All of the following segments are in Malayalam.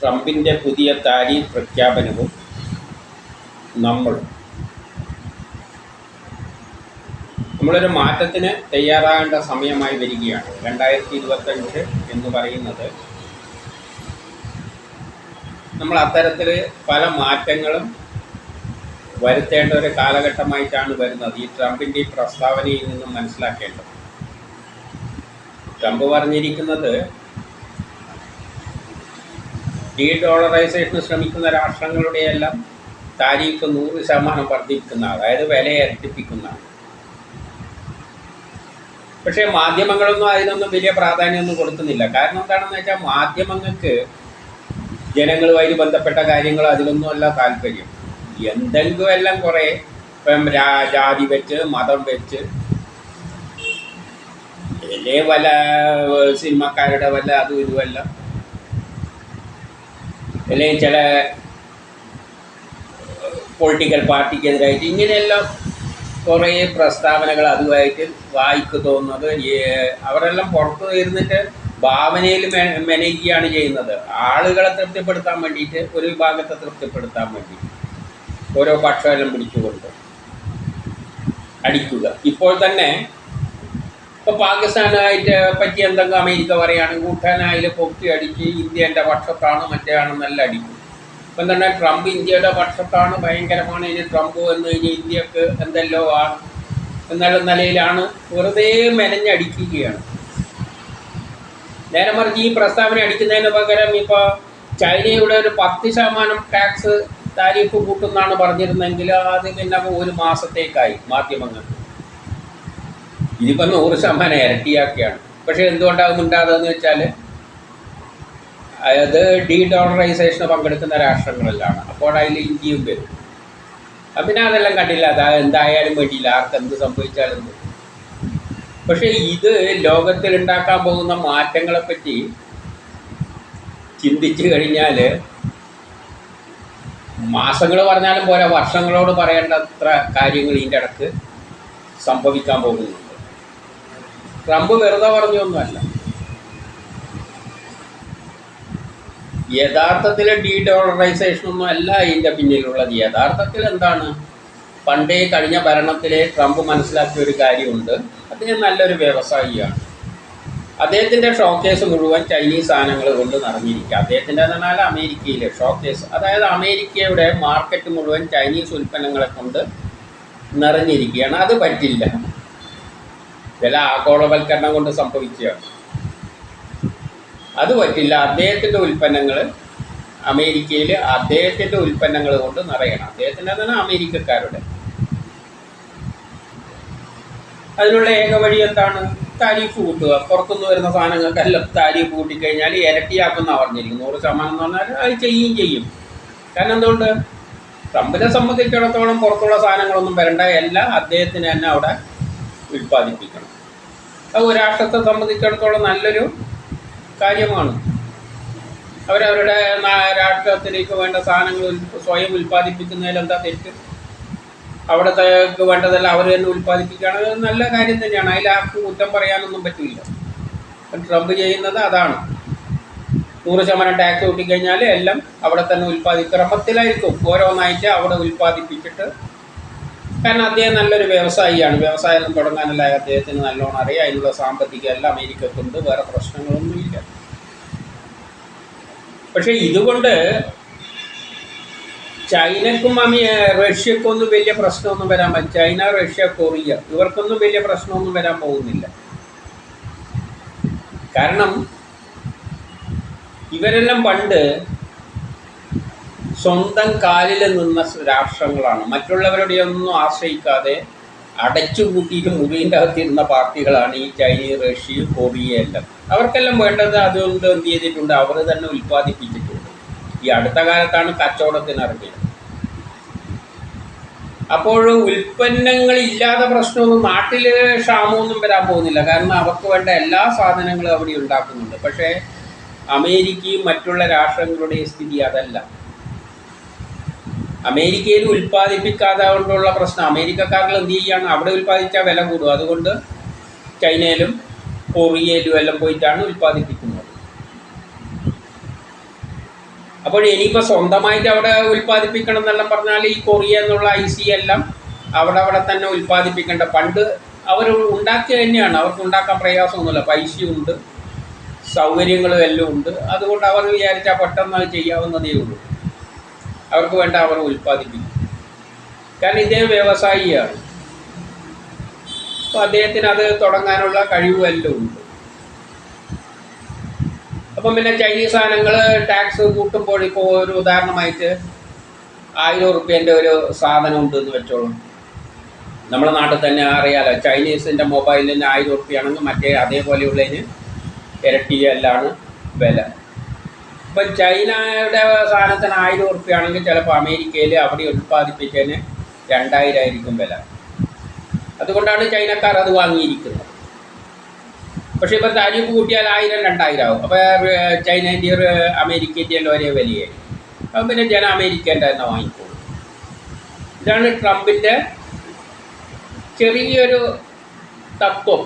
ട്രംപിന്റെ പുതിയ താരീഫ് പ്രഖ്യാപനവും നമ്മൾ നമ്മളൊരു മാറ്റത്തിന് തയ്യാറാകേണ്ട സമയമായി വരികയാണ്. രണ്ടായിരത്തി ഇരുപത്തഞ്ച് എന്ന് പറയുന്നത് നമ്മൾ അത്തരത്തിൽ പല മാറ്റങ്ങളും വരുത്തേണ്ട ഒരു കാലഘട്ടമായിട്ടാണ് വരുന്നത്. ഈ ട്രംപിന്റെ ഈ പ്രസ്താവനയിൽ നിന്നും മനസ്സിലാക്കേണ്ടത്. ട്രംപ് പറഞ്ഞിരിക്കുന്നത് ഡീ ഡോളറൈസേഷന് ശ്രമിക്കുന്ന രാഷ്ട്രങ്ങളുടെയെല്ലാം താരീഫ് നൂറ് ശതമാനം വർദ്ധിപ്പിക്കുന്ന അതായത് വില ഇരട്ടിപ്പിക്കുന്നതാണ് പക്ഷേ മാധ്യമങ്ങളൊന്നും അതിനൊന്നും വലിയ പ്രാധാന്യമൊന്നും കൊടുക്കുന്നില്ല. കാരണം എന്താണെന്ന് വെച്ചാൽ മാധ്യമങ്ങൾക്ക് ജനങ്ങളുമായി ബന്ധപ്പെട്ട കാര്യങ്ങൾ അതിലൊന്നും അല്ല താല്പര്യം. എന്തെങ്കിലും എല്ലാം കുറേ ഇപ്പം ജാതി വെച്ച് മതം വെച്ച് അല്ലേ വല്ല സിനിമക്കാരുടെ വല്ല അതും ഇതുമല്ല അല്ലെങ്കിൽ ചില പൊളിറ്റിക്കൽ പാർട്ടിക്കെതിരായിട്ട് ഇങ്ങനെയെല്ലാം കുറേ പ്രസ്താവനകൾ അതുമായിട്ട് വായിക്ക് തോന്നുന്നത്. അവരെല്ലാം പുറത്തു ഇരുന്നിട്ട് ഭാവനയിൽ മെനയുകയാണ് ചെയ്യുന്നത്. ആളുകളെ തൃപ്തിപ്പെടുത്താൻ വേണ്ടിയിട്ട് ഒരു വിഭാഗത്തെ തൃപ്തിപ്പെടുത്താൻ വേണ്ടി ഓരോ പക്ഷമെല്ലാം പിടിച്ചുകൊണ്ട് അടിക്കുക. ഇപ്പോൾ തന്നെ ഇപ്പോൾ പാകിസ്ഥാനായിട്ട് പറ്റി എന്തെങ്കിലും അമേരിക്ക പറയുകയാണെങ്കിൽ കൂട്ടാനായിൽ പൊക്കി അടിച്ച് ഇന്ത്യ എന്റെ പക്ഷത്താണ് മറ്റേ നല്ല അടിക്കും ഇപ്പം തന്നെ ട്രംപ് ഇന്ത്യയുടെ പക്ഷത്താണ് ഭയങ്കരമാണ് ഇനി ട്രംപ് എന്ന് കഴിഞ്ഞാൽ ഇന്ത്യയ്ക്ക് എന്തെല്ലോ ആണ് എന്നുള്ള നിലയിലാണ് വെറുതെ മെനഞ്ഞടിക്കുകയാണ്. നേരെ മറിച്ച് ഈ പ്രസ്താവന അടിക്കുന്നതിന് പകരം ഇപ്പോൾ ചൈനയുടെ ഒരു പത്ത് ശതമാനം ടാക്സ് താരിഫ് കൂട്ടുന്നാണ് പറഞ്ഞിരുന്നെങ്കിൽ അത് പിന്നെ ഒരു മാസത്തേക്കായി മാധ്യമങ്ങൾക്ക്. ഇതിപ്പോൾ നൂറ് ശതമാനം ഇരട്ടിയാക്കിയാണ്. പക്ഷേ എന്തുകൊണ്ടാകും ഉണ്ടാകുന്നതെന്ന് വെച്ചാൽ അത് ഡീ ഡോളറൈസേഷന് പങ്കെടുക്കുന്ന രാഷ്ട്രങ്ങളിലാണ്. അപ്പോൾ അതിൽ ഇന്ത്യയും വരും. പിന്നെ അതെല്ലാം കണ്ടില്ല. അത് എന്തായാലും വേണ്ടിയില്ല. ആർക്ക് എന്ത് സംഭവിച്ചാലും. പക്ഷേ ഇത് ലോകത്തിൽ ഉണ്ടാക്കാൻ പോകുന്ന മാറ്റങ്ങളെപ്പറ്റി ചിന്തിച്ചു കഴിഞ്ഞാൽ മാസങ്ങൾ പറഞ്ഞാലും പോരാ. വർഷങ്ങളോട് പറയേണ്ടത്ര കാര്യങ്ങൾ ഇതിന്റെ ഇടയ്ക്ക് സംഭവിക്കാൻ പോകുന്നുണ്ട് ട്രംപ് വെറുതെ പറഞ്ഞൊന്നുമല്ല. യഥാർത്ഥത്തിൽ ഡീ ഡോളറൈസേഷൻ ഒന്നും അല്ല അതിന്റെ പിന്നിലുള്ളത്. യഥാർത്ഥത്തിൽ എന്താണ്? പണ്ടേ കഴിഞ്ഞ ഭരണത്തിലെ ട്രംപ് മനസ്സിലാക്കിയ ഒരു കാര്യമുണ്ട്. അദ്ദേഹം നല്ലൊരു വ്യവസായിയാണ്. അദ്ദേഹത്തിന്റെ ഷോക്കേസ് മുഴുവൻ ചൈനീസ് സാധനങ്ങൾ കൊണ്ട് നിറഞ്ഞിരിക്കുക. അദ്ദേഹത്തിന്റെ എന്നാൽ അമേരിക്കയിലെ ഷോക്കേസ് അതായത് അമേരിക്കയുടെ മാർക്കറ്റ് മുഴുവൻ ചൈനീസ് ഉൽപ്പന്നങ്ങളെ കൊണ്ട് നിറഞ്ഞിരിക്കുകയാണ്. അത് പറ്റില്ല. ചില ആഗോളവൽക്കരണം കൊണ്ട് സംഭവിക്കുകയാണ് അത് പറ്റില്ല അദ്ദേഹത്തിന്റെ ഉൽപ്പന്നങ്ങൾ അമേരിക്കയിൽ അദ്ദേഹത്തിന്റെ ഉൽപ്പന്നങ്ങൾ കൊണ്ട് നിറയണം. അദ്ദേഹത്തിന്റെ തന്നെ അമേരിക്കക്കാരുടെ. അതിനുള്ള ഏക വഴി എന്താണ്? താരീഫ് കൂട്ടുക പുറത്തുനിന്ന് വരുന്ന സാധനങ്ങൾക്കെല്ലാം താരീഫ് കൂട്ടിക്കഴിഞ്ഞാൽ ഇരട്ടിയാക്കുന്ന പറഞ്ഞിരിക്കും നൂറ് ശതമാനം എന്ന് പറഞ്ഞാൽ അത് ചെയ്യുകയും ചെയ്യും. കാരണം എന്തുകൊണ്ട്? ട്രംപിനെ സംബന്ധിച്ചിടത്തോളം പുറത്തുള്ള സാധനങ്ങളൊന്നും വരണ്ട. എല്ലാം അദ്ദേഹത്തിന് തന്നെ അവിടെ ഉൽപ്പാദിപ്പിക്കണം. അത് ഒരു രാഷ്ട്രത്തെ സംബന്ധിച്ചിടത്തോളം നല്ലൊരു കാര്യമാണ്. അവരവരുടെ രാഷ്ട്രത്തിലേക്ക് വേണ്ട സാധനങ്ങൾ സ്വയം ഉൽപ്പാദിപ്പിക്കുന്നതിൽ എന്താ തെറ്റ്? അവിടത്തേക്ക് വേണ്ടതെല്ലാം അവർ തന്നെ ഉൽപ്പാദിപ്പിക്കുകയാണ്. നല്ല കാര്യം തന്നെയാണ്. അതിൽ ആർക്കും കുറ്റം പറയാനൊന്നും പറ്റില്ല. ട്രംപ് ചെയ്യുന്നത് അതാണ്. നൂറ് ശതമാനം ടാക്സ് കൂട്ടിക്കഴിഞ്ഞാൽ എല്ലാം അവിടെ തന്നെ ഉൽപ്പാദി ക്രമത്തിലായിരിക്കും ഓരോന്നായിട്ട് അവിടെ ഉൽപ്പാദിപ്പിച്ചിട്ട് കാരണം അദ്ദേഹം നല്ലൊരു വ്യവസായിയാണ്. വ്യവസായം തുടങ്ങാനല്ല അദ്ദേഹത്തിന് നല്ലോണം അറിയാം. അതിനുള്ള സാമ്പത്തിക എല്ലാം അമേരിക്കക്കുണ്ട് വേറെ പ്രശ്നങ്ങളൊന്നുമില്ല പക്ഷെ ഇതുകൊണ്ട് ചൈനക്കും അമേ റഷ്യക്കും ഒന്നും വലിയ പ്രശ്നമൊന്നും വരാൻ ചൈന റഷ്യ കൊറിയ ഇവർക്കൊന്നും വലിയ പ്രശ്നമൊന്നും വരാൻ പോകുന്നില്ല. കാരണം ഇവരെല്ലാം പണ്ട് സ്വന്തം കാലിൽ നിന്ന രാഷ്ട്രങ്ങളാണ്. മറ്റുള്ളവരുടെ ഒന്നും ആശ്രയിക്കാതെ അടച്ചു കൂട്ടിയിട്ട് മുറിവിന്റെ അകത്തിരുന്ന പാർട്ടികളാണ് ഈ ചൈനീസ് റഷ്യ കൊറിയ എല്ലാം. അവർക്കെല്ലാം വേണ്ടത് അതുകൊണ്ട് എന്ത് ചെയ്തിട്ടുണ്ട്? അവർ തന്നെ ഉൽപ്പാദിപ്പിച്ചിട്ടുണ്ട്. ഈ അടുത്ത കാലത്താണ് കച്ചവടത്തിന് ഇറങ്ങിയത്. അപ്പോൾ ഉൽപ്പന്നങ്ങൾ ഇല്ലാതെ പ്രശ്നമൊന്നും നാട്ടിൽ ക്ഷാമമൊന്നും വരാൻ പോകുന്നില്ല. കാരണം അവർക്ക് വേണ്ട എല്ലാ സാധനങ്ങളും അവിടെ ഉണ്ടാക്കുന്നുണ്ട്. പക്ഷേ അമേരിക്കയും മറ്റുള്ള രാഷ്ട്രങ്ങളുടെ സ്ഥിതി അതല്ല. അമേരിക്കയിൽ ഉൽപ്പാദിപ്പിക്കാതെ കൊണ്ടുള്ള പ്രശ്നം അമേരിക്കക്കാരിൽ എന്ത് ചെയ്യുകയാണ് അവിടെ ഉൽപ്പാദിച്ചാൽ വില കൂടും. അതുകൊണ്ട് ചൈനയിലും കൊറിയയിലും എല്ലാം പോയിട്ടാണ് ഉൽപ്പാദിപ്പിക്കുന്നത്. അപ്പോൾ ഇനിയിപ്പോൾ സ്വന്തമായിട്ട് അവിടെ ഉൽപ്പാദിപ്പിക്കണം എന്നെല്ലാം പറഞ്ഞാൽ ഈ കൊറിയ എന്നുള്ള ഐ സി എല്ലാം അവിടെ അവിടെ തന്നെ ഉൽപ്പാദിപ്പിക്കേണ്ട. പണ്ട് അവർ ഉണ്ടാക്കി തന്നെയാണ്. അവർക്ക് ഉണ്ടാക്കാൻ പ്രയാസമൊന്നുമില്ല. പൈസയുണ്ട് സൗകര്യങ്ങളും എല്ലാം ഉണ്ട്. അതുകൊണ്ട് അവർ വിചാരിച്ചാൽ പെട്ടെന്ന് ചെയ്യാവുന്നതേ ഉള്ളൂ. അവർക്ക് വേണ്ട അവർ ഉൽപ്പാദിപ്പിക്കും. കാരണം ഇദ്ദേഹം വ്യവസായിയാണ്. അപ്പോൾ അദ്ദേഹത്തിന് അത് തുടങ്ങാനുള്ള കഴിവുമെല്ലാം ഉണ്ട്. അപ്പം പിന്നെ ചൈനീസ് സാധനങ്ങൾ ടാക്സ് കൂട്ടുമ്പോൾ ഇപ്പോൾ ഒരു ഉദാഹരണമായിട്ട് ആയിരം റുപ്യേന്റെ ഒരു സാധനം ഉണ്ടെന്ന് വെച്ചോളൂ. നമ്മുടെ നാട്ടിൽ തന്നെ അറിയാലോ ചൈനീസിന്റെ മൊബൈലിന് ആയിരം റുപ്യാണെങ്കിൽ മറ്റേ അതേപോലെയുള്ളതിന് ഇരട്ടിയല്ലാണ് വില. ഇപ്പം ചൈനയുടെ സാധനത്തിന് ആയിരം ഉറുപ്പിയാണെങ്കിൽ ചിലപ്പോൾ അമേരിക്കയിൽ അവിടെ ഉൽപ്പാദിപ്പിച്ചതിന് രണ്ടായിരം ആയിരിക്കും വില. അതുകൊണ്ടാണ് ചൈനക്കാർ അത് വാങ്ങിയിരിക്കുന്നത്. പക്ഷേ ഇപ്പം താരിഫ് കൂട്ടിയാൽ ആയിരം രണ്ടായിരം ആവും. അപ്പോൾ ചൈനേന്റെ ഒരു അമേരിക്കേന്റെ ഒരേ വിലയായി അപ്പം പിന്നെ ജന അമേരിക്കേന്റെ തന്നെ വാങ്ങിക്കോളും. ഇതാണ് ട്രംപിന്റെ ചെറിയൊരു തത്വം.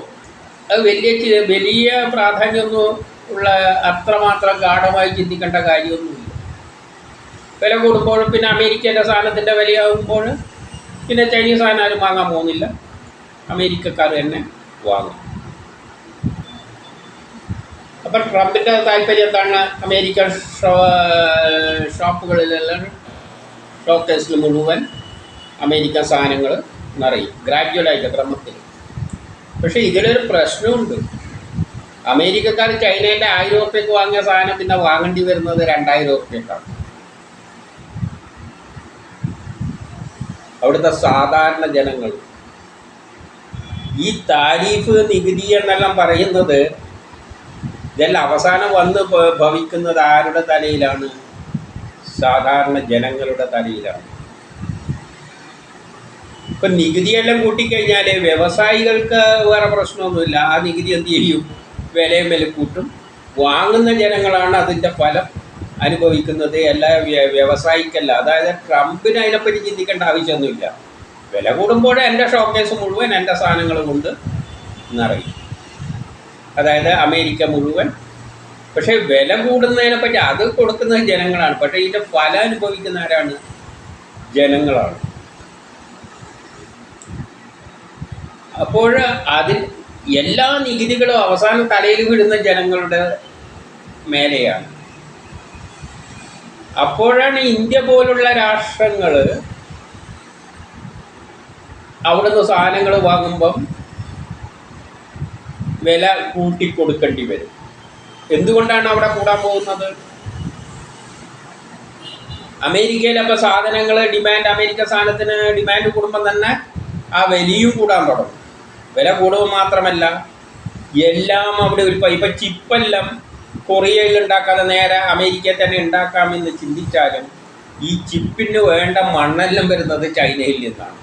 അത് വലിയ വലിയ പ്രാധാന്യമൊന്നും ഉള്ള അത്രമാത്രം ഗാഠമായി ചിന്തിക്കേണ്ട കാര്യമൊന്നുമില്ല. വില കൂടുമ്പോൾ പിന്നെ അമേരിക്കന്റെ സാധനത്തിന്റെ വിലയാകുമ്പോൾ പിന്നെ ചൈനീസ് സാധനം ആരും വാങ്ങാൻ പോകുന്നില്ല. അമേരിക്കക്കാർ തന്നെ വാങ്ങും. അപ്പം ട്രംപിന്റെ താല്പര്യം എന്താണ്? അമേരിക്കൻ ഷോപ്പുകളിലെല്ലാം ഷോക്കേസിൽ മുഴുവൻ അമേരിക്കൻ സാധനങ്ങൾ നിറയും. ഗ്രാജുവലായിട്ട് ക്രമത്തിൽ. പക്ഷേ ഇതിലൊരു പ്രശ്നമുണ്ട്. അമേരിക്കക്കാർ ചൈനയുടെ ആയിരം ഉറുപ്പ്യക്ക് വാങ്ങിയ സാധനം പിന്നെ വാങ്ങേണ്ടി വരുന്നത് രണ്ടായിരം ഉറുപ്പ്യക്കാണ് അവിടുത്തെ സാധാരണ ജനങ്ങൾ ഈ താരീഫ് നികുതി എന്നെല്ലാം പറയുന്നത് ഇതെല്ലാം അവസാനം വന്ന് ഭവിക്കുന്നത് ആരുടെ തലയിലാണ്? സാധാരണ ജനങ്ങളുടെ തലയിലാണ്. ഇപ്പൊ നികുതിയെല്ലാം കൂട്ടിക്കഴിഞ്ഞാൽ വ്യവസായികൾക്ക് വേറെ പ്രശ്നമൊന്നുമില്ല. ആ നികുതി എന്ത് ചെയ്യും? വിലയും വില കൂട്ടും വാങ്ങുന്ന ജനങ്ങളാണ് അതിന്റെ ഫലം അനുഭവിക്കുന്നത്. എല്ലാ വ്യ- വ്യവസായിക്കല്ല. അതായത് ട്രംപിന് അതിനെപ്പറ്റി ചിന്തിക്കേണ്ട ആവശ്യമൊന്നുമില്ല. വില കൂടുമ്പോൾ എന്റെ ഷോക്കേസ് മുഴുവൻ എന്റെ സാധനങ്ങൾ കൊണ്ട് നിറയും. അതായത് അമേരിക്ക മുഴുവൻ. പക്ഷേ വില കൂടുന്നതിനെപ്പറ്റി അത് കൊടുക്കുന്നത് ജനങ്ങളാണ്. പക്ഷേ ഇതിന്റെ ഫലം അനുഭവിക്കുന്ന ആരാണ്? ജനങ്ങളാണ്. അപ്പോൾ അതിൽ എല്ലാ നികുതികളും അവസാനം തലയിൽ വിടുന്ന ജനങ്ങളുടെ മേലെയാണ്. അപ്പോഴാണ് ഇന്ത്യ പോലുള്ള രാഷ്ട്രങ്ങൾ അവിടുന്ന് സാധനങ്ങൾ വാങ്ങുമ്പം വില കൂട്ടിക്കൊടുക്കേണ്ടി വരും. എന്തുകൊണ്ടാണ് അവിടെ കൂടാൻ പോകുന്നത്? അമേരിക്കയിലൊക്കെ സാധനങ്ങൾ ഡിമാൻഡ് അമേരിക്ക സാധനത്തിന് ഡിമാൻഡ് കൂടുമ്പം തന്നെ ആ വിലയും കൂടാൻ തുടങ്ങും. വില കൂടുക മാത്രമല്ല എല്ലാം അവിടെ ഒരു ഇപ്പം ചിപ്പെല്ലാം കൊറിയയിൽ ഉണ്ടാക്കാതെ നേരെ അമേരിക്കയിൽ തന്നെ ഉണ്ടാക്കാമെന്ന് ചിന്തിച്ചാലും ഈ ചിപ്പിന് വേണ്ട മണ്ണെല്ലാം വരുന്നത് ചൈനയിൽ നിന്നാണ്.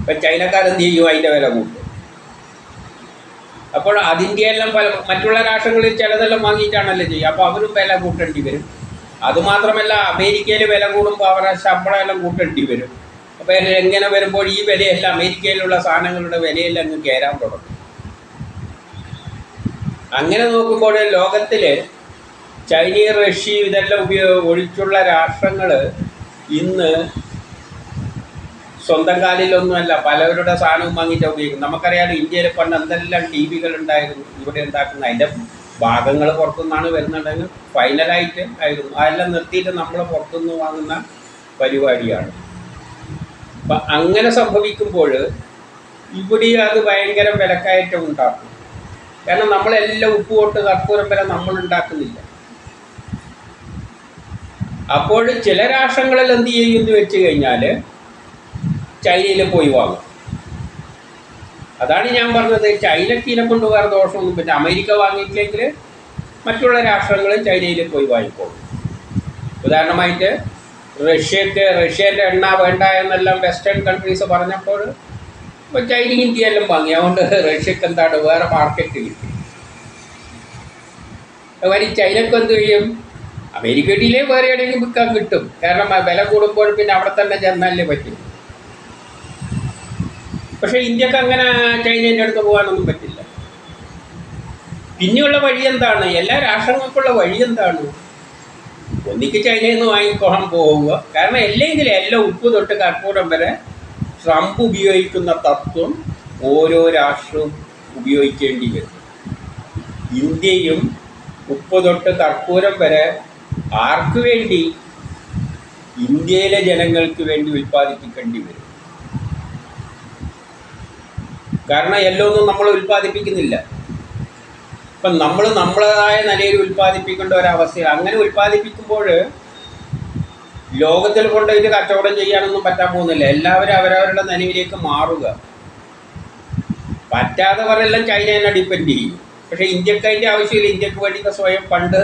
ഇപ്പം ചൈനക്കാരെന്ത് ചെയ്യും? അതിന്റെ വില കൂട്ടും അപ്പോൾ അതിന്റെ എല്ലാം പല മറ്റുള്ള രാഷ്ട്രങ്ങളിൽ ചിലതെല്ലാം വാങ്ങിയിട്ടാണല്ലോ ചെയ്യുക. അപ്പോൾ അവരും വില കൂട്ടേണ്ടി വരും. അതുമാത്രമല്ല അമേരിക്കയിൽ വില കൂടുമ്പോൾ അവരുടെ ശമ്പളം എല്ലാം കൂട്ടേണ്ടി വരും. അപ്പോൾ എങ്ങനെ വരുമ്പോൾ ഈ വിലയെല്ലാം അമേരിക്കയിലുള്ള സാധനങ്ങളുടെ വിലയെല്ലാം അങ്ങ് കയറാൻ തുടങ്ങും. അങ്ങനെ നോക്കുമ്പോൾ ലോകത്തിൽ ചൈനയും റഷ്യയും ഇതെല്ലാം ഉപയോഗ ഒഴിച്ചുള്ള രാഷ്ട്രങ്ങൾ ഇന്ന് സ്വന്തം കാലിലൊന്നുമല്ല പലവരുടെ സാധനവും വാങ്ങിയിട്ട് ഉപയോഗിക്കും നമുക്കറിയാം ഇന്ത്യയിൽ പണ്ട് എന്തെല്ലാം ടി വികൾ ഉണ്ടായിരുന്നു ഇവിടെ ഉണ്ടാക്കുന്ന അതിന്റെ ഭാഗങ്ങൾ പുറത്തുനിന്നാണ് വരുന്നുണ്ടെങ്കിൽ ഫൈനലായിട്ട് ആയിരുന്നു. അതെല്ലാം നിർത്തിയിട്ട് നമ്മൾ പുറത്തുനിന്ന് വാങ്ങുന്ന പരിപാടിയാണ്. അപ്പം അങ്ങനെ സംഭവിക്കുമ്പോൾ ഇവിടെ അത് ഭയങ്കര വിലക്കയറ്റം ഉണ്ടാക്കും. കാരണം നമ്മളെല്ലാം ഉപ്പ് തൊട്ട് കർപ്പൂരം വരെ നമ്മൾ ഉണ്ടാക്കുന്നില്ല. അപ്പോൾ ചില രാഷ്ട്രങ്ങളിൽ എന്ത് ചെയ്യുമെന്ന് വെച്ച് കഴിഞ്ഞാൽ ചൈനയിൽ പോയി വാങ്ങും. അതാണ് ഞാൻ പറഞ്ഞത്. ചൈനക്ക് ഇതിനെ കൊണ്ട് വേറെ ദോഷമൊന്നും പറ്റില്ല. അമേരിക്ക വാങ്ങിയിട്ടില്ലെങ്കിൽ മറ്റുള്ള രാഷ്ട്രങ്ങൾ ചൈനയിൽ പോയി വാങ്ങിക്കോളും. ഉദാഹരണമായിട്ട് റഷ്യക്ക് റഷ്യന്റെ എണ്ണ വേണ്ട എന്നെല്ലാം വെസ്റ്റേൺ കൺട്രീസ് പറഞ്ഞപ്പോൾ ഇപ്പോൾ ചൈന ഇന്ത്യയെല്ലാം വാങ്ങി. അതുകൊണ്ട് റഷ്യക്ക് എന്താണ് വേറെ മാർക്കറ്റ് കിട്ടും ചൈനക്ക് എന്ത് ചെയ്യും? അമേരിക്കയിലെ വേറെ എവിടെയെങ്കിലും വിൽക്കാൻ കിട്ടും. കാരണം വില കൂടുമ്പോൾ പിന്നെ അവിടെ തന്നെ ചെന്നാലേ പറ്റും. പക്ഷേ ഇന്ത്യയ്ക്ക് അങ്ങനെ ചൈനേന്റെ അടുത്ത് പോകാനൊന്നും പറ്റില്ല. പിന്നെയുള്ള വഴി എന്താണ്? എല്ലാ രാഷ്ട്രങ്ങൾക്കുള്ള വഴി എന്താണ്? ഒന്നിക്ക് ചൈനയിൽ നിന്ന് വാങ്ങിക്കോളാൻ പോവുക. കാരണം അല്ലെങ്കിൽ എല്ലാം ഉപ്പ് തൊട്ട് കർപ്പൂരം വരെ ട്രംപ് ഉപയോഗിക്കുന്ന തത്വം ഓരോ രാഷ്ട്രവും ഉപയോഗിക്കേണ്ടി വരും. ഇന്ത്യയും ഉപ്പ് തൊട്ട് കർപ്പൂരം വരെ ആർക്ക് വേണ്ടി? ഇന്ത്യയിലെ ജനങ്ങൾക്ക് വേണ്ടി ഉൽപ്പാദിപ്പിക്കേണ്ടി വരും. കാരണം എല്ലാം ഒന്നും നമ്മൾ ഉൽപ്പാദിപ്പിക്കുന്നില്ല. ഇപ്പം നമ്മൾ നമ്മളതായ നിലയിൽ ഉൽപ്പാദിപ്പിക്കേണ്ട ഒരവസ്ഥയാണ് അങ്ങനെ ഉൽപ്പാദിപ്പിക്കുമ്പോൾ ലോകത്തിൽ കൊണ്ട് ഇത് കച്ചവടം ചെയ്യാനൊന്നും പറ്റാൻ പോകുന്നില്ല. എല്ലാവരും അവരവരുടെ നിലവിലേക്ക് മാറുക. പറ്റാതെ പറയെല്ലാം ചൈന തന്നെ ഡിപ്പെൻഡ് ചെയ്യും. പക്ഷേ ഇന്ത്യയ്ക്ക് അതിന്റെ ആവശ്യമില്ല. ഇന്ത്യയ്ക്ക് വേണ്ടി സ്വയം പണ്ട്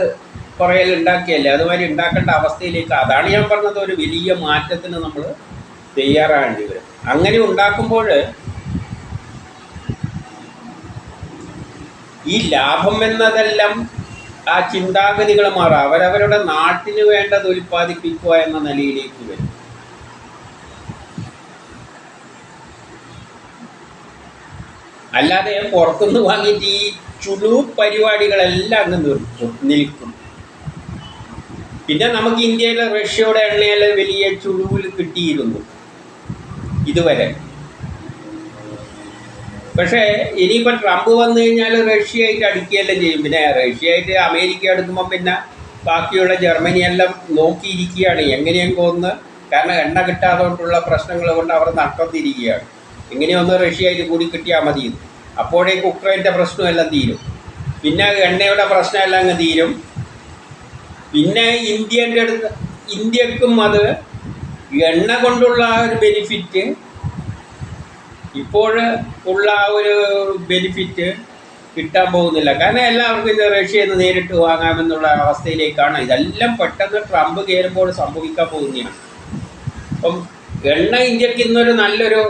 കുറേ ഉണ്ടാക്കിയല്ലേ? അതുമാതിരി ഉണ്ടാക്കേണ്ട അവസ്ഥയിലേക്ക് അതാണ് ഞാൻ പറഞ്ഞത്. ഒരു വലിയ മാറ്റത്തിന് നമ്മൾ തയ്യാറാകേണ്ടി വരും. അങ്ങനെ ഉണ്ടാക്കുമ്പോൾ ഈ ലാഭം എന്നതെല്ലാം ആ ചിന്താഗതികൾ മാറുക അവരവരുടെ നാട്ടിന് വേണ്ടത് ഉൽപ്പാദിപ്പിക്കുക എന്ന നിലയിലേക്ക് വരും. അല്ലാതെ പുറത്തുനിന്ന് വാങ്ങിയിട്ട് ഈ ചുളു പരിപാടികളെല്ലാം അങ്ങ് നിർത്തും നിൽക്കും. പിന്നെ നമുക്ക് ഇന്ത്യയിലെ റഷ്യയുടെ എണ്ണയിലെ വലിയ ചുളുവിൽ കിട്ടിയിരുന്നു. ഇതുവരെ. പക്ഷേ ഇനിയിപ്പോൾ ട്രംപ് വന്നു കഴിഞ്ഞാൽ റഷ്യയായിട്ട് അടുക്കുകയെല്ലാം ചെയ്യും. പിന്നെ റഷ്യയായിട്ട് അമേരിക്ക അടുക്കുമ്പോൾ പിന്നെ ബാക്കിയുള്ള ജർമ്മനിയെല്ലാം നോക്കിയിരിക്കുകയാണ് എങ്ങനെയും ഒന്ന് കാരണം എണ്ണ കിട്ടാതുകൊണ്ടുള്ള പ്രശ്നങ്ങൾ കൊണ്ട് അവർ നട്ടത്തിരിക്കുകയാണ് എങ്ങനെയൊന്ന് റഷ്യയായിട്ട് കൂടി കിട്ടിയാൽ മതി. അപ്പോഴേക്ക് ഉക്രൈന്റെ പ്രശ്നമെല്ലാം തീരും. പിന്നെ എണ്ണയുടെ പ്രശ്നമെല്ലാം അങ്ങ് തീരും. പിന്നെ ഇന്ത്യന്റെ അടുത്ത് ഇന്ത്യക്കും അത് എണ്ണ കൊണ്ടുള്ള ഒരു ബെനിഫിറ്റ് ഇപ്പോൾ ഉള്ള ആ ഒരു ബെനിഫിറ്റ് കിട്ടാൻ പോകുന്നില്ല. കാരണം എല്ലാവർക്കും ഇത് റഷ്യയിൽ നിന്ന് നേരിട്ട് വാങ്ങാമെന്നുള്ള അവസ്ഥയിലേക്കാണ്. ഇതെല്ലാം പെട്ടെന്ന് ട്രംപ് കയറുമ്പോൾ സംഭവിക്കാൻ പോകുന്നതാണ്. അപ്പം എണ്ണ ഇന്ത്യയ്ക്ക് ഇന്നൊരു നല്ലൊരു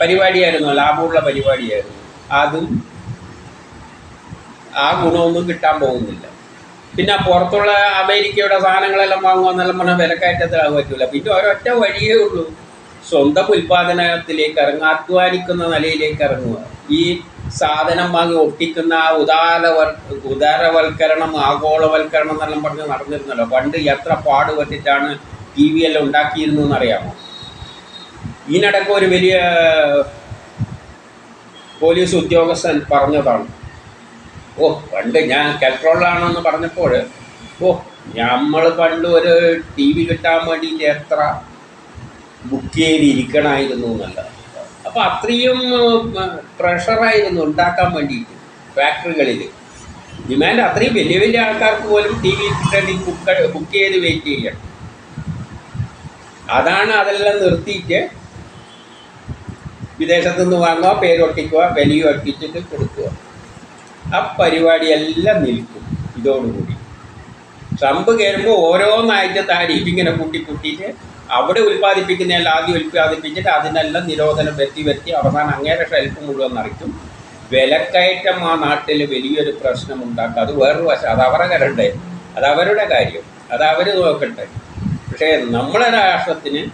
പരിപാടിയായിരുന്നു. ലാഭമുള്ള പരിപാടിയായിരുന്നു. അതും ആ ഗുണമൊന്നും കിട്ടാൻ പോകുന്നില്ല. പിന്നെ പുറത്തുള്ള അമേരിക്കയുടെ സാധനങ്ങളെല്ലാം വാങ്ങുക എന്നെല്ലാം പറഞ്ഞാൽ വിലക്കയറ്റത്തിലാകാൻ പറ്റില്ല പിന്നെ ഒരൊറ്റ വഴിയേ ഉള്ളൂ. സ്വന്തം ഉൽപ്പാദനത്തിലേക്ക് ഇറങ്ങുക അധ്വാനിക്കുന്ന നിലയിലേക്ക് ഇറങ്ങുക. ഈ സാധനം വാങ്ങി ഒട്ടിക്കുന്ന ആ ഉദാരവൽ ഉദാരവൽക്കരണം ആഗോളവൽക്കരണം എന്നെല്ലാം പറഞ്ഞ് നടന്നിരുന്നല്ലോ. പണ്ട് എത്ര പാടുപെട്ടിട്ടാണ് ടി വി എല്ലാം ഉണ്ടാക്കിയിരുന്നു എന്നറിയാമോ ഇതിനിടയ്ക്ക് ഒരു വലിയ പോലീസ് ഉദ്യോഗസ്ഥൻ പറഞ്ഞതാണ്. ഓ പണ്ട് ഞാൻ കെട്രോളിലാണെന്ന് പറഞ്ഞപ്പോൾ ഓ നമ്മൾ പണ്ട് ഒരു ടി വി കിട്ടാൻ വേണ്ടിയിട്ട് എത്ര ബുക്ക് ചെയ്തിരിക്കണമായിരുന്നു എന്നല്ല. അപ്പോൾ അത്രയും പ്രഷറായിരുന്നു ഉണ്ടാക്കാൻ വേണ്ടിയിട്ട് ഫാക്ടറികളിൽ ഡിമാൻഡ് അത്രയും വലിയ വലിയ ആൾക്കാർക്ക് പോലും ടി വി ബുക്ക് ബുക്ക് ചെയ്ത് വെയിറ്റ് ചെയ്യണം അതാണ് അതെല്ലാം നിർത്തിയിട്ട് വിദേശത്തു നിന്ന് വാങ്ങുക പേരൊട്ടിക്കുക വലിയ ഒട്ടിച്ചിട്ട് കൊടുക്കുക. ആ പരിപാടിയെല്ലാം നിൽക്കും ഇതോടുകൂടി. ട്രംപ് കയറുമ്പോൾ ഓരോന്നായിട്ട് താരീഫ് ഇങ്ങനെ കൂട്ടി കൂട്ടിയിട്ട് അവിടെ ഉൽപ്പാദിപ്പിക്കുന്നതിൽ ആദ്യം ഉൽപ്പാദിപ്പിച്ചിട്ട് അതിനെല്ലാം നിരോധനം വരുത്തി വരുത്തി അവസാനം അങ്ങേരെ ഷെൽഫ് മുഴുവൻ നിറയ്ക്കും. വിലക്കയറ്റം ആ നാട്ടിൽ വലിയൊരു പ്രശ്നം ഉണ്ടാക്കുക അത് വേറൊരു വശം. അത് അവരുടെ കരണ്ടേ. അത് അവരുടെ കാര്യം. അത് അവർ നോക്കട്ടെ. പക്ഷേ നമ്മളെ രാഷ്ട്രത്തിന്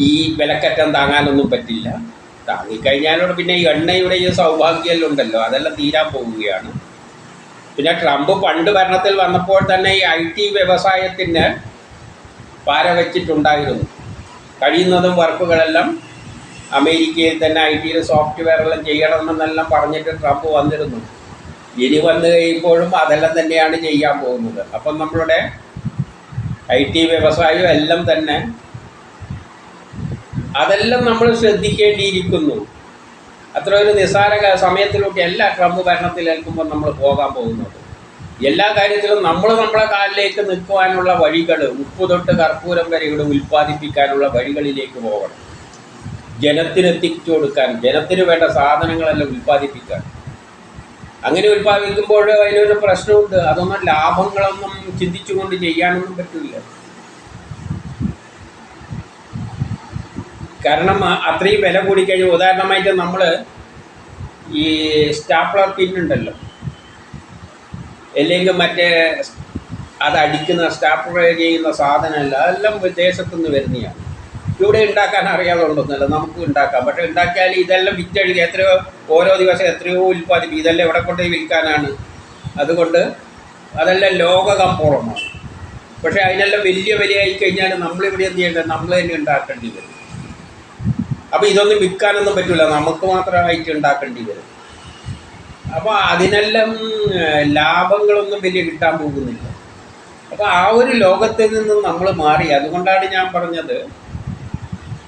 ഈ വിലക്കയറ്റം താങ്ങാനൊന്നും പറ്റില്ല. താങ്ങിക്കഴിഞ്ഞാലോട് പിന്നെ ഈ എണ്ണയുടെ ഈ സൗഭാഗ്യമെല്ലാം ഉണ്ടല്ലോ. അതെല്ലാം തീരാൻ പോവുകയാണ്. പിന്നെ ട്രംപ് പണ്ട് ഭരണത്തിൽ വന്നപ്പോൾ തന്നെ ഈ ഐ ടി വ്യവസായത്തിന് പാര വെച്ചിട്ടുണ്ടായിരുന്നു കഴിയുന്നതും വർക്കുകളെല്ലാം അമേരിക്കയിൽ തന്നെ ഐ ടിയിൽ സോഫ്റ്റ്വെയറെല്ലാം ചെയ്യണമെന്നെല്ലാം പറഞ്ഞിട്ട് ട്രംപ് വന്നിരുന്നു. ഇനി വന്നു കഴിയുമ്പോഴും അതെല്ലാം തന്നെയാണ് ചെയ്യാൻ പോകുന്നത്. അപ്പം നമ്മളുടെ ഐ ടി വ്യവസായം എല്ലാം തന്നെ അതെല്ലാം നമ്മൾ ശ്രദ്ധിക്കേണ്ടിയിരിക്കുന്നു. അത്ര ഒരു നിസ്സാര ക- സമയത്തിലൂടെ എല്ലാ ട്രംപ് ഭരണത്തിൽ ഏൽക്കുമ്പോൾ നമ്മൾ പോകാൻ പോകുന്നത്. എല്ലാ കാര്യത്തിലും നമ്മൾ നമ്മളെ കാലിലേക്ക് നിൽക്കുവാനുള്ള വഴികൾ ഉപ്പ് തൊട്ട് കർപ്പൂരം വരെ ഇവിടെ ഉൽപ്പാദിപ്പിക്കാനുള്ള വഴികളിലേക്ക് പോകണം. ജനത്തിന് എത്തിച്ചു കൊടുക്കാൻ ജനത്തിന് വേണ്ട സാധനങ്ങളെല്ലാം ഉൽപ്പാദിപ്പിക്കാൻ. അങ്ങനെ ഉൽപ്പാദിപ്പിക്കുമ്പോൾ അതിനൊരു പ്രശ്നമുണ്ട്. അതൊന്നും ലാഭങ്ങളൊന്നും ചിന്തിച്ചുകൊണ്ട് ചെയ്യാനൊന്നും പറ്റില്ല. കാരണം അത്രയും വില കൂടിക്കഴിഞ്ഞാൽ ഉദാഹരണമായിട്ട് നമ്മൾ ഈ സ്റ്റാപ്ലർ പിന്നുണ്ടല്ലോ. അല്ലെങ്കിൽ മറ്റേ അത് അടിക്കുന്ന സ്റ്റാപ്ലർ ചെയ്യുന്ന സാധനമല്ല അതെല്ലാം വിദേശത്തു നിന്ന് വരുന്നതാണ്. ഇവിടെ ഉണ്ടാക്കാൻ അറിയാതുകൊണ്ടൊന്നുമല്ല നമുക്ക് ഉണ്ടാക്കാം. പക്ഷേ ഉണ്ടാക്കിയാൽ ഇതെല്ലാം വിറ്റഴിക്കുക എത്രയോ ഓരോ ദിവസം എത്രയോ ഉൽപ്പാദിപ്പിക്കും. ഇതെല്ലാം ഇവിടെ കൊണ്ടുപോയി വിൽക്കാനാണ്? അതുകൊണ്ട് അതെല്ലാം ലോക കമ്പോളമാണ് പക്ഷേ അതിനെല്ലാം വലിയ വിലയായി കഴിഞ്ഞാൽ നമ്മളിവിടെ എന്ത് ചെയ്യേണ്ടത്? നമ്മൾ തന്നെ ഉണ്ടാക്കേണ്ടി വരും. അപ്പോൾ ഇതൊന്നും വിൽക്കാനൊന്നും പറ്റില്ല. നമുക്ക് മാത്രമായിട്ട് ഉണ്ടാക്കേണ്ടി വരും. അപ്പോൾ അതിനെല്ലാം ലാഭങ്ങളൊന്നും വലിയ കിട്ടാൻ പോകുന്നില്ല. അപ്പോൾ ആ ഒരു ലോകത്തിൽ നിന്ന് നമ്മൾ മാറി. അതുകൊണ്ടാണ് ഞാൻ പറഞ്ഞത്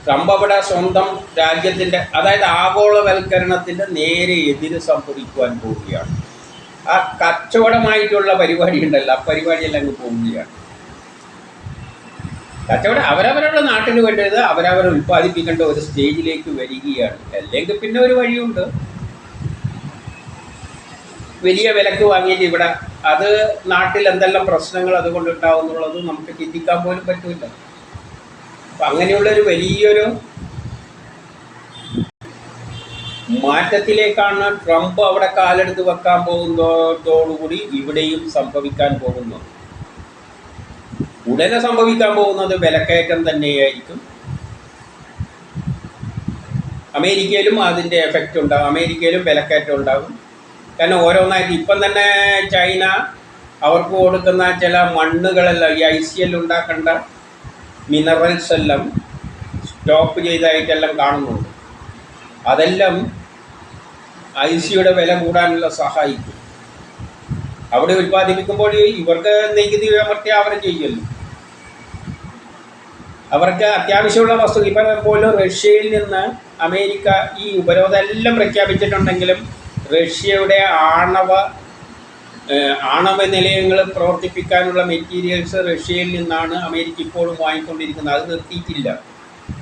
ട്രംപ് സ്വന്തം രാജ്യത്തിന്റെ അതായത് ആഗോളവൽക്കരണത്തിന്റെ നേരെ എതിര് സംഭവിക്കുവാൻ പോവുകയാണ്. ആ കച്ചവടമായിട്ടുള്ള പരിപാടി ഉണ്ടല്ലോ ആ പരിപാടിയെല്ലാം അങ്ങ് പോവുകയാണ്. കച്ചവടം അവരവരുടെ നാട്ടിന് വേണ്ടത് അവരവർ ഉൽപ്പാദിപ്പിക്കേണ്ട ഒരു സ്റ്റേജിലേക്ക് വരികയാണ്. അല്ലെങ്കിൽ പിന്നെ ഒരു വഴിയുണ്ട്. വലിയ വിലക്ക് വാങ്ങിയിട്ട് ഇവിടെ. അത് നാട്ടിൽ എന്തെല്ലാം പ്രശ്നങ്ങൾ അതുകൊണ്ട് ഉണ്ടാവുന്നുള്ളത് നമുക്ക് ചിന്തിക്കാൻ പോലും പറ്റില്ല അപ്പം അങ്ങനെയുള്ളൊരു വലിയൊരു മാറ്റത്തിലേക്കാണ് ട്രംപ് അവിടെ കാലെടുത്ത് വെക്കാൻ പോകുന്നതോടുകൂടി ഇവിടെയും സംഭവിക്കാൻ പോകുന്നു ഉടനെ സംഭവിക്കാൻ പോകുന്നത് വിലക്കയറ്റം തന്നെയായിരിക്കും. അമേരിക്കയിലും അതിന്റെ എഫക്റ്റ് ഉണ്ടാകും അമേരിക്കയിലും വിലക്കയറ്റം ഉണ്ടാകും. കാരണം ഓരോന്നായിട്ട് ഇപ്പം തന്നെ ചൈന അവർക്ക് കൊടുക്കുന്ന ചില മണ്ണുകളെല്ലാം ഈ ഐ സി എൽ ഉണ്ടാക്കേണ്ട മിനറൽസ് എല്ലാം സ്റ്റോപ്പ് ചെയ്തായിട്ടെല്ലാം കാണുന്നുണ്ട്. അതെല്ലാം ഐ സിയുടെ വില കൂടാനുള്ള സഹായിക്കും. അവിടെ ഉൽപ്പാദിപ്പിക്കുമ്പോൾ ഇവർക്ക് നികുതി അമർത്തി അവർ ചെയ്യുമല്ലോ. അവർക്ക് അത്യാവശ്യമുള്ള വസ്തു ഇപ്പം പോലും റഷ്യയിൽ നിന്ന് അമേരിക്ക ഈ ഉപരോധം എല്ലാം പ്രഖ്യാപിച്ചിട്ടുണ്ടെങ്കിലും റഷ്യയുടെ ആണവ ആണവ നിലയങ്ങൾ പ്രവർത്തിപ്പിക്കാനുള്ള മെറ്റീരിയൽസ് റഷ്യയിൽ നിന്നാണ് അമേരിക്ക ഇപ്പോഴും വാങ്ങിക്കൊണ്ടിരിക്കുന്നത്. അത് നിർത്തിയിട്ടില്ല.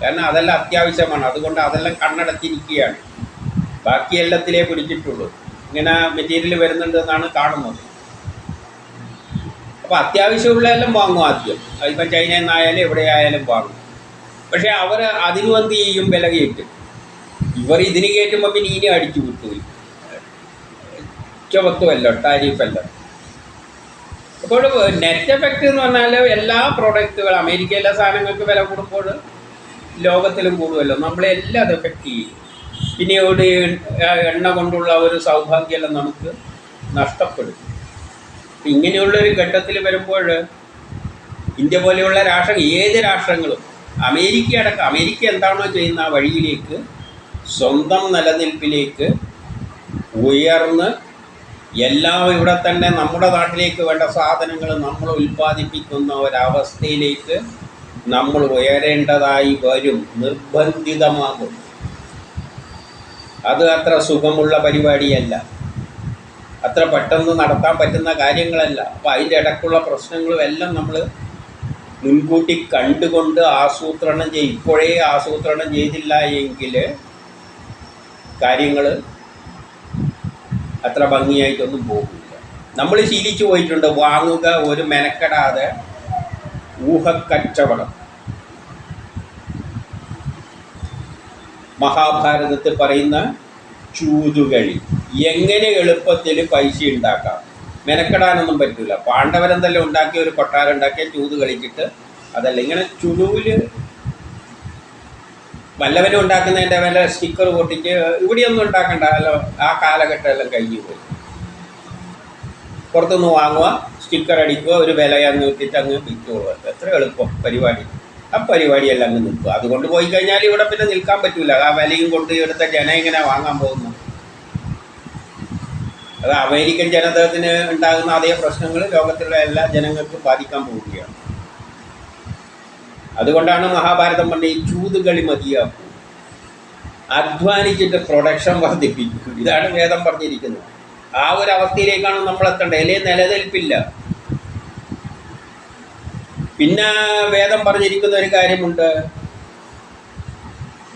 കാരണം അതെല്ലാം അത്യാവശ്യമാണ്. അതുകൊണ്ട് അതെല്ലാം കണ്ണടച്ചിരിക്കുകയാണ്. ബാക്കി എല്ലാത്തിലേ പിടിച്ചിട്ടുള്ളൂ. ഇങ്ങനെ മെറ്റീരിയൽ വരുന്നുണ്ട് എന്നാണ് കാണുന്നത് അപ്പോൾ അത്യാവശ്യമുള്ളതെല്ലാം വാങ്ങും ആദ്യം. അതിപ്പോൾ ചൈനയിൽ നിന്നായാലും എവിടെ ആയാലും വാങ്ങും. പക്ഷേ അവർ അതിനും എന്ത് ചെയ്യും? വില കയറ്റും. ഇവർ ഇതിന് കയറ്റുമ്പോൾ പിന്നെ ഇനി അടിച്ചു വിട്ടുപോയി ചുവത്തുമല്ലോ ടാരിഫല്ലോ. അപ്പോൾ നെറ്റ് എഫക്റ്റ് എന്ന് പറഞ്ഞാൽ എല്ലാ പ്രോഡക്റ്റുകളും അമേരിക്കയിലെ സാധനങ്ങൾക്ക് വില കൂടുമ്പോൾ ലോകത്തിലും കൂടുമല്ലോ നമ്മളെല്ലാം അത് എഫക്റ്റ് ചെയ്യും. ഇനി ഒരു എണ്ണ കൊണ്ടുള്ള ഒരു സൗഭാഗ്യമെല്ലാം നമുക്ക് നഷ്ടപ്പെടും ഇങ്ങനെയുള്ളൊരു ഘട്ടത്തിൽ വരുമ്പോൾ ഇന്ത്യ പോലെയുള്ള രാഷ്ട്രം ഏത് രാഷ്ട്രങ്ങളും അമേരിക്ക അടക്കം അമേരിക്ക എന്താണോ ചെയ്യുന്ന ആ വഴിയിലേക്ക് സ്വന്തം നിലനിൽപ്പിലേക്ക് ഉയർന്ന് എല്ലാം ഇവിടെ തന്നെ നമ്മുടെ നാട്ടിലേക്ക് വേണ്ട സാധനങ്ങൾ നമ്മൾ ഉൽപ്പാദിപ്പിക്കുന്ന ഒരവസ്ഥയിലേക്ക് നമ്മൾ ഉയരേണ്ടതായി വരും നിർബന്ധിതമാകും. അത് അത്ര സുഖമുള്ള പരിപാടിയല്ല. അത്ര പെട്ടെന്ന് നടത്താൻ പറ്റുന്ന കാര്യങ്ങളല്ല. അപ്പോൾ അതിന്റെ ഇടയ്ക്കുള്ള പ്രശ്നങ്ങളും എല്ലാം നമ്മൾ മുൻകൂട്ടി കണ്ടുകൊണ്ട് ആസൂത്രണം ചെയ്യും ഇപ്പോഴേ ആസൂത്രണം ചെയ്തില്ല എങ്കിൽ കാര്യങ്ങൾ അത്ര ഭംഗിയായിട്ടൊന്നും പോകില്ല. നമ്മൾ ശീലിച്ചു പോയിട്ടുണ്ട് വാങ്ങുക ഒരു മെനക്കെടാതെ ഊഹക്കച്ചവടം. മഹാഭാരതത്തിൽ പറയുന്ന ചൂതുകളി. എങ്ങനെ എളുപ്പത്തിൽ പൈസ ഉണ്ടാക്കാം? മെനക്കെടാനൊന്നും പറ്റില്ല പാണ്ഡവരെന്തെല്ലാം ഉണ്ടാക്കിയ ഒരു കൊട്ടാരം ഉണ്ടാക്കിയ ചൂത് കളിച്ചിട്ട് അതല്ല ഇങ്ങനെ ചുടുവിൽ വല്ലവനും ഉണ്ടാക്കുന്നതിന്റെ വല്ല സ്റ്റിക്കർ പൊട്ടിച്ച് ഇവിടെയൊന്നും ഉണ്ടാക്കണ്ടല്ലോ ആ കാലഘട്ടമെല്ലാം കഴിഞ്ഞു പോയി. പുറത്തുനിന്ന് വാങ്ങുക സ്റ്റിക്കർ അടിക്കുക ഒരു വില അങ്ങ് ഇട്ടിട്ട് അങ്ങ് വിൽക്കുക എത്ര എളുപ്പം പരിപാടി. ആ പരിപാടിയെല്ലാം അങ്ങ് നിൽക്കുക. അതുകൊണ്ട് പോയി കഴിഞ്ഞാൽ ഇവിടെ പിന്നെ നിൽക്കാൻ പറ്റില്ല ആ വിലയും കൊണ്ട് ഇവിടുത്തെ ജനം ഇങ്ങനെ വാങ്ങാൻ പോകുന്നു. അത് അമേരിക്കൻ ജനതത്തിന് ഉണ്ടാകുന്ന അതേ പ്രശ്നങ്ങൾ ലോകത്തിലുള്ള എല്ലാ ജനങ്ങൾക്കും ബാധിക്കാൻ പോവുകയാണ്. അതുകൊണ്ടാണ് മഹാഭാരതം പറഞ്ഞ ഈ ചൂതുകളി മതിയാവും അധ്വാനിച്ചിട്ട് പ്രൊഡക്ഷൻ വർദ്ധിപ്പിക്കും ഇതാണ് വേദം പറഞ്ഞിരിക്കുന്നത്. ആ ഒരു അവസ്ഥയിലേക്കാണ് നമ്മൾ എത്തേണ്ടത് അല്ലേ നിലനിൽപ്പില്ല. പിന്നെ വേദം പറഞ്ഞിരിക്കുന്ന ഒരു കാര്യമുണ്ട്.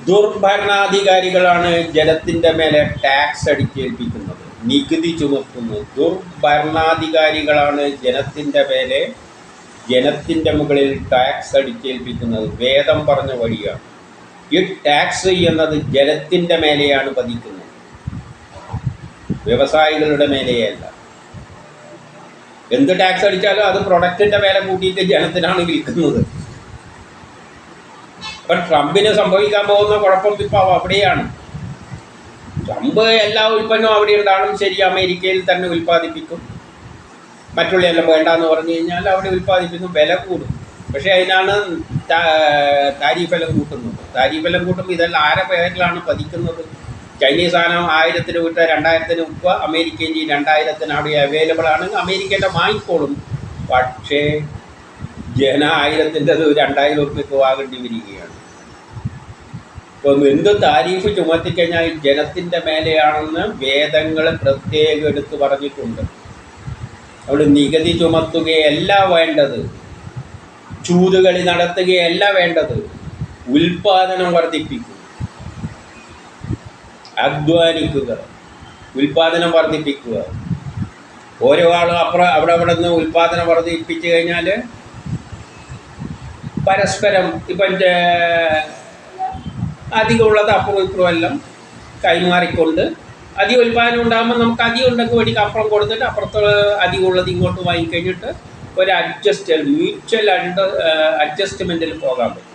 ദുർഭരണാധികാരികളാണ് ജനത്തിന്റെ മേലെ ടാക്സ് അടിച്ചേൽപ്പിക്കുന്നത് നികുതി ചുമത്തുന്നത്. ദുർഭരണാധികാരികളാണ് ജനത്തിന്റെ മേലെ ജനത്തിന്റെ മുകളിൽ ടാക്സ് അടിച്ചേൽപ്പിക്കുന്നത് വേദം പറഞ്ഞ വഴിയാണ്. ഈ ടാക്സ് എന്നത് ജനത്തിന്റെ മേലെയാണ് പതിക്കുന്നത്. വ്യവസായികളുടെ മേലെയല്ല. എന്ത് ടാക്സ് അടിച്ചാലും അത് പ്രൊഡക്റ്റിന്റെ വില കൂട്ടിയിട്ട് ജനത്തിനാണ് വിൽക്കുന്നത്. അപ്പം ട്രംപിന് സംഭവിക്കാൻ പോകുന്ന കുഴപ്പം ഇപ്പോൾ അവിടെയാണ്. ട്രംപ് എല്ലാ ഉൽപ്പന്നവും അവിടെ ഉണ്ടാകും ശരി അമേരിക്കയിൽ തന്നെ ഉൽപ്പാദിപ്പിക്കും. മറ്റുള്ള വേണ്ടാന്ന് പറഞ്ഞു കഴിഞ്ഞാൽ അവിടെ ഉൽപ്പാദിപ്പിക്കുന്ന വില കൂടും. പക്ഷേ അതിനാണ് താരിഫലം കൂട്ടുന്നത്. താരിഫലം കൂട്ടുമ്പോൾ ഇതെല്ലാം ആരെ പേരിലാണ് പതിക്കുന്നത്? ചൈനീസ് സാധനം ആയിരത്തിന് വിട്ട രണ്ടായിരത്തിന് വിൽക്കുക അമേരിക്കയിൽ രണ്ടായിരത്തിന് അവിടെ അവൈലബിൾ ആണെങ്കിൽ അമേരിക്കന്റെ വാങ്ങിക്കോളും. പക്ഷേ ജന ആയിരത്തിന്റെത് രണ്ടായിരം ഉറുപ്പ്യക്ക് വാങ്ങേണ്ടി വരികയാണ്. ഇപ്പം എന്ത് താരീഫ് ചുമത്തിക്കഴിഞ്ഞാൽ ജനത്തിന്റെ മേലെയാണെന്ന് വേദങ്ങൾ പ്രത്യേകം എടുത്ത് പറഞ്ഞിട്ടുണ്ട്. അവിടെ നികുതി ചുമത്തുകയല്ല വേണ്ടത്. ചൂതുകളി നടത്തുകയല്ല വേണ്ടത്. ഉൽപാദനം വർദ്ധിപ്പിക്കുക അധ്വാനിക്കുക. ഉൽപാദനം വർദ്ധിപ്പിക്കുക. ഓരോ ആളും അപ്പുറം അവിടെ അവിടെ നിന്ന് ഉൽപാദനം വർദ്ധിപ്പിച്ചു കഴിഞ്ഞാൽ പരസ്പരം ഇപ്പം അധികമുള്ളത് അപ്പുറം ഇപ്പുറം എല്ലാം കൈമാറിക്കൊണ്ട് അധികം ഉൽപ്പാദനം ഉണ്ടാകുമ്പോൾ നമുക്ക് അധികം ഉണ്ടെങ്കിൽ വേണ്ടി അപ്പുറം കൊടുത്തിട്ട് അപ്പുറത്ത് അധികമുള്ളത് ഇങ്ങോട്ട് വാങ്ങിക്കഴിഞ്ഞിട്ട് ഒരു അഡ്ജസ്റ്റ് മ്യൂച്വൽ അണ്ടർ അഡ്ജസ്റ്റ്മെന്റിൽ പോകാൻ പറ്റും.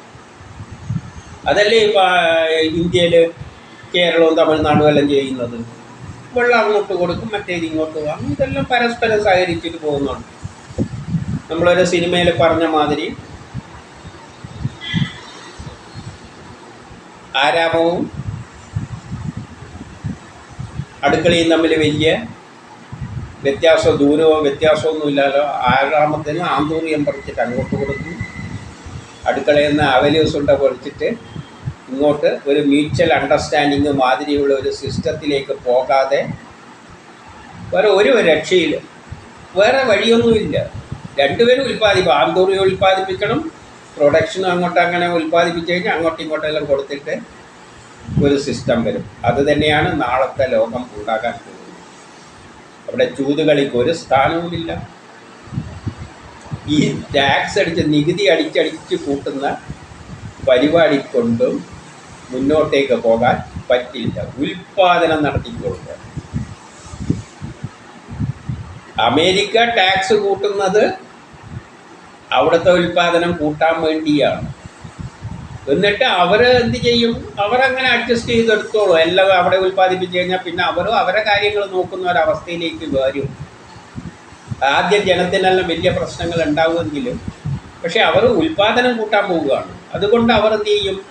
അതല്ലേ ഇപ്പോൾ ഇന്ത്യയിൽ കേരളവും തമിഴ്നാടും എല്ലാം ചെയ്യുന്നത്. വെള്ളം അങ്ങോട്ട് കൊടുക്കും മറ്റേത് ഇങ്ങോട്ട് വാങ്ങും ഇതെല്ലാം പരസ്പരം സഹകരിച്ചിട്ട് പോകുന്നുണ്ട് നമ്മളൊരു സിനിമയിൽ പറഞ്ഞ മാതിരി ആരാമവും അടുക്കളയും തമ്മിൽ വലിയ വ്യത്യാസം ദൂരമോ വ്യത്യാസമൊന്നും ഇല്ലല്ലോ ആറാമത്തിന് ആന്തൂറിയം പറിച്ചിട്ട് അങ്ങോട്ട് കൊടുക്കും. അടുക്കളയിൽ നിന്ന് അവലൂസ് ഉണ്ട പൊളിച്ചിട്ട് ഇങ്ങോട്ട് ഒരു മ്യൂച്വൽ അണ്ടർസ്റ്റാൻഡിങ് മാതിരിയുള്ള ഒരു സിസ്റ്റത്തിലേക്ക് പോകാതെ വേറെ ഒരു രക്ഷയില്ല. വേറെ വഴിയൊന്നുമില്ല രണ്ടുപേരും ഉൽപ്പാദിപ്പിക്കും ആന്തൂറിയം ഉൽപ്പാദിപ്പിക്കണം പ്രൊഡക്ഷൻ അങ്ങോട്ട് അങ്ങനെ ഉൽപ്പാദിപ്പിച്ച് കഴിഞ്ഞാൽ അങ്ങോട്ടും ഇങ്ങോട്ടെല്ലാം കൊടുത്തിട്ട് ഒരു സിസ്റ്റം വരും. അത് തന്നെയാണ് നാളത്തെ ലോകം ഉണ്ടാകാൻ പോകുന്നത്. അവിടെ ചൂതുകളിക്ക് ഒരു സ്ഥാനവുമില്ല. ഈ ടാക്സ് അടിച്ച് നികുതി അടിച്ചടിച്ച് കൂട്ടുന്ന പരിപാടി കൊണ്ടും മുന്നോട്ടേക്ക് പോകാൻ പറ്റില്ല. ഉൽപാദനം നടത്തിക്കൊള്ളുക. അമേരിക്ക ടാക്സ് കൂട്ടുന്നത് അവിടുത്തെ ഉൽപാദനം കൂട്ടാൻ വേണ്ടിയാണ്. എന്നിട്ട് അവർ എന്ത് ചെയ്യും? അവരങ്ങനെ അഡ്ജസ്റ്റ് ചെയ്തെടുത്തോളൂ. എല്ലാം അവിടെ ഉൽപ്പാദിപ്പിച്ച് കഴിഞ്ഞാൽ പിന്നെ അവരും അവരെ കാര്യങ്ങൾ നോക്കുന്ന ഒരവസ്ഥയിലേക്ക് വരും. ആദ്യം ജനത്തിനെല്ലാം വലിയ പ്രശ്നങ്ങൾ ഉണ്ടാവുമെങ്കിലും പക്ഷേ അവർ ഉൽപാദനം കൂട്ടാൻ പോവുകയാണ്. അതുകൊണ്ട് അവർ എന്ത് ചെയ്യും?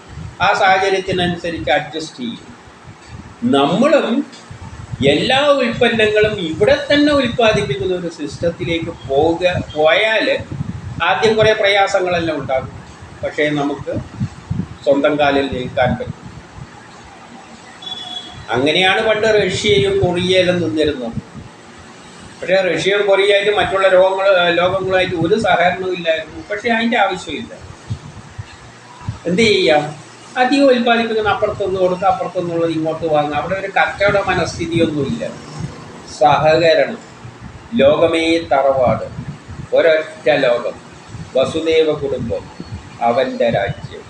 ആ സാഹചര്യത്തിനനുസരിച്ച് അഡ്ജസ്റ്റ് ചെയ്യും. നമ്മളും എല്ലാ ഉൽപ്പന്നങ്ങളും ഇവിടെ തന്നെ ഉൽപ്പാദിപ്പിക്കുന്ന ഒരു സിസ്റ്റത്തിലേക്ക് പോവുക പോയാൽ ആദ്യം കുറേ പ്രയാസങ്ങളെല്ലാം ഉണ്ടാകും. പക്ഷേ നമുക്ക് സ്വന്തം കാലിൽ നിൽക്കാൻ പറ്റും. അങ്ങനെയാണ് പണ്ട് റഷ്യയും കൊറിയയിലും നിന്നിരുന്നത്. പക്ഷേ റഷ്യയും കൊറിയയായിട്ട് മറ്റുള്ള രോഗങ്ങൾ ലോകങ്ങളുമായിട്ട് ഒരു സഹകരണവും ഇല്ലായിരുന്നു. പക്ഷേ അതിന്റെ ആവശ്യമില്ല. എന്ത് ചെയ്യാം? അധികം ഉൽപ്പാദിപ്പിക്കുന്ന അപ്പുറത്തൊന്ന് കൊടുക്കുക അപ്പുറത്തൊന്നുള്ളത് ഇങ്ങോട്ട് വാങ്ങുക. അവിടെ ഒരു കച്ചവട മനസ്ഥിതിയൊന്നുമില്ല. സഹകരണം. ലോകമേ തറവാട്. ഒരൊറ്റ ലോകം. വസുദേവ കുടുംബം. അവന്റെ രാജ്യം.